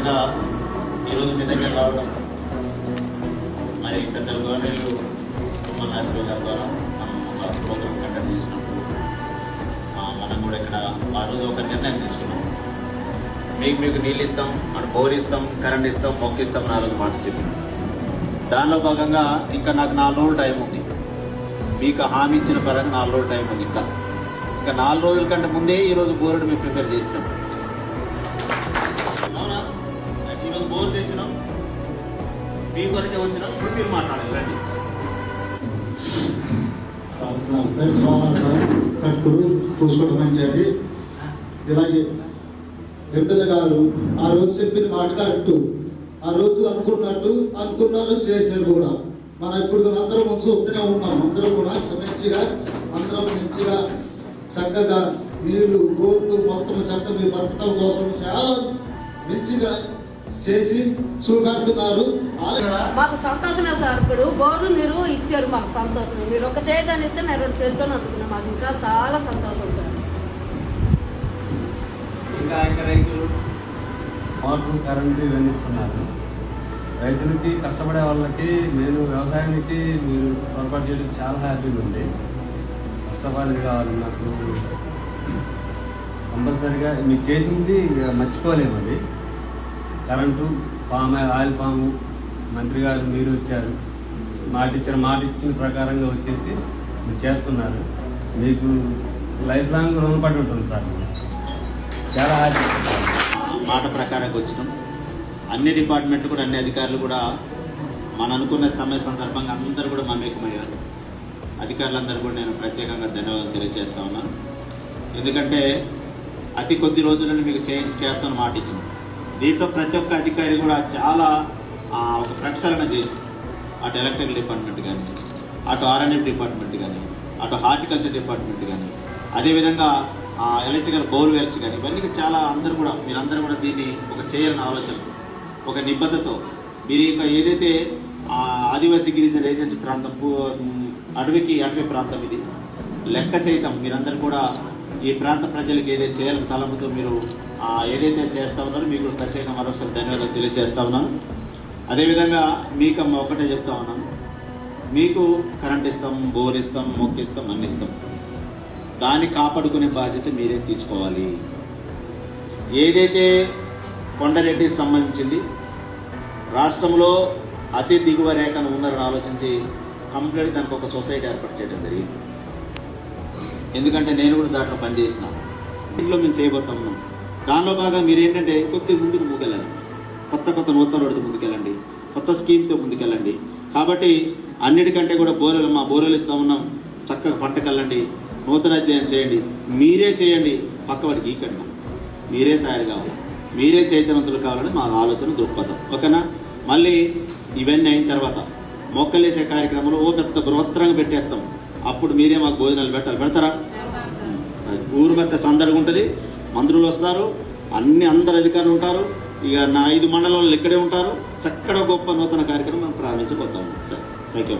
సందర్భంగా ఈరోజు మీ దగ్గర రావడం మరి ఇక్కడ తెలుగు తిరుమల నాశ్వరి గారి ద్వారా మనం ఒక ప్రోగ్రామ్ కండక్ట్ చేసినప్పుడు మనం కూడా ఇక్కడ ఆ రోజు ఒక నిర్ణయం తీసుకున్నాం. మీకు మీకు నీళ్ళు ఇస్తాం అటు బోర్ ఇస్తాం కరెంట్ ఇస్తాం మొక్కు ఇస్తాం నా రోజు మాట చెప్పి. దానిలో భాగంగా ఇంకా నాకు నాలుగు రోజులు టైం ఉంది. మీకు హామీ ఇచ్చిన పరంగా నాలుగు రోజులు టైం ఉంది. ఇంకా ఇంకా నాలుగు రోజుల కంటే ముందే ఈరోజు బోర్డు మీకు ప్రిపేర్ చేస్తాం మీ కొరకే వచ్చినాం ఇప్పుడు మీరు మాట్లాడాలి రండి. నా పేరు సార్ కట్టుకురు పూసుకోవడం పంచాయతీ ఇలాగే ఎమ్మెల్యే గారు ఆ రోజు చెప్పిన మాట కరెక్ట్. ఆ రోజు అనుకున్నట్టు అనుకున్నారు చేశారు కూడా. మనం ఇప్పుడు అందరం ముందు ఉన్నాం. అందరం కూడా మంచిగా అందరం మంచిగా చక్కగా నీళ్ళు గోర్లు మొత్తం చక్క మీ బతకడం కోసం చాలా మంచిగా చేసి చూపెడుతున్నారు. మాకు సంతోషమే సార్. ఇప్పుడు బోర్డు మీరు ఇచ్చారు మాకు సంతోషమే. మీరు ఒక చేయదాన్ని ఇస్తే మేము రెండు చేతితో అందుకున్నాం. మాకు ఇంకా చాలా సంతోషం సార్. ఇంకా ఇంకా రైతులు వాటర్ కరెంటు ఇవన్నీ ఇస్తున్నారు. రైతులకి కష్టపడే వాళ్ళకి నేను వ్యవసాయానికి మీరు పొరపాటు చేయడం చాలా హ్యాపీగా ఉంది. కష్టపడి కావాలి నాకు కంపల్సరీగా మీరు చేసింది ఇక మర్చిపోలేము అది. కరెంటు పామ్ ఆయిల్, పాము మంత్రి గారు మీరు వచ్చారు. మాట ఇచ్చిన మాట ఇచ్చిన ప్రకారంగా వచ్చేసి మీరు చేస్తున్నారు. మీకు లైఫ్ లాంగ్ రుణపడి ఉంటుంది సార్. చాలా మాట ప్రకారంగా వచ్చినాం. అన్ని డిపార్ట్మెంట్ కూడా అన్ని అధికారులు కూడా మన అనుకున్న సమయ సందర్భంగా అందరూ కూడా మమేకమయ్యారు అధికారులందరూ కూడా నేను ప్రత్యేకంగా ధన్యవాదాలు తెలియజేస్తా ఉన్నాను. ఎందుకంటే అతి కొద్ది రోజులను మీకు చేస్తాను మాట ఇచ్చింది దీంట్లో ప్రతి ఒక్క అధికారి కూడా చాలా ఒక ప్రక్షాళన చేసి అటు ఎలక్ట్రికల్ డిపార్ట్మెంట్ కానీ అటు ఆర్ఎన్ఎఫ్ డిపార్ట్మెంట్ కానీ అటు హార్టికల్చర్ డిపార్ట్మెంట్ కానీ అదేవిధంగా ఆ, ఎలక్ట్రికల్ బోర్వెల్స్ కానీ ఇవన్నీ చాలా అందరూ కూడా మీరందరూ కూడా దీన్ని ఒక చేయాలని ఆలోచన ఒక నిబద్ధతో. మీరు ఇంకా ఏదైతే ఆదివాసీ గిరిజన ఏజెన్సీ ప్రాంతం అడవికి అటవీ ప్రాంతం ఇది లెక్క సైతం మీరందరూ కూడా ఈ ప్రాంత ప్రజలకు ఏదైతే చేయాలని తలంపుతో మీరు ఏదైతే చేస్తా ఉన్నారో మీకు ప్రత్యేకంగా మరొకసారి ధన్యవాదాలు తెలియజేస్తా ఉన్నాను. అదేవిధంగా మీకు అమ్మ ఒకటే చెప్తా ఉన్నాను. మీకు కరెంట్ ఇస్తాం బోర్ ఇస్తాం మొక్కిస్తాం అన్ని ఇస్తాం. దాన్ని కాపాడుకునే బాధ్యత మీరే తీసుకోవాలి. ఏదైతే కొండరెడ్డికి సంబంధించింది రాష్ట్రంలో అతి దిగువ రేఖను ఉన్నారని ఆలోచించి కంప్లీట్ దానికి ఒక సొసైటీ ఏర్పాటు చేయడం జరిగింది. ఎందుకంటే నేను కూడా దాంట్లో పనిచేసిన. ఇంట్లో మేము చేయబోతున్నాం. దానిలో భాగంగా మీరు ఏంటంటే కొద్ది ముందుకు ముందుకెళ్ళాలి కొత్త కొత్త నూతన రోడ్డు ముందుకెళ్ళండి. కొత్త స్కీమ్తో ముందుకెళ్ళండి. కాబట్టి అన్నిటికంటే కూడా బోరెలు మా బోరెలు ఇస్తా ఉన్నాం. చక్కగా పంటకెళ్ళండి. నూతన అధ్యయనం చేయండి. మీరే చేయండి. పక్కవాడికి ఈకండి మీరే తయారు కావాలి. మీరే చైతన్యవంతులు కావాలని మా ఆలోచన దృక్పథం. ఓకేనా? మళ్ళీ ఇవన్నీ అయిన తర్వాత మొక్కలేసే కార్యక్రమంలో ఓ పెద్ద బృహత్తరంగా పెట్టేస్తాం. అప్పుడు మీరే మాకు భోజనాలు పెట్టాలి. పెడతారా? అది ఊరు పెద్ద సందడిగా ఉంటుంది. మంత్రులు వస్తారు అన్ని అందరు అధికారులు ఉంటారు. ఇక నా ఐదు మండలాలు ఇక్కడే ఉంటారు. చక్కడ గొప్ప నూతన కార్యక్రమం ప్రారంభించబోతాము థ్యాంక్ యూ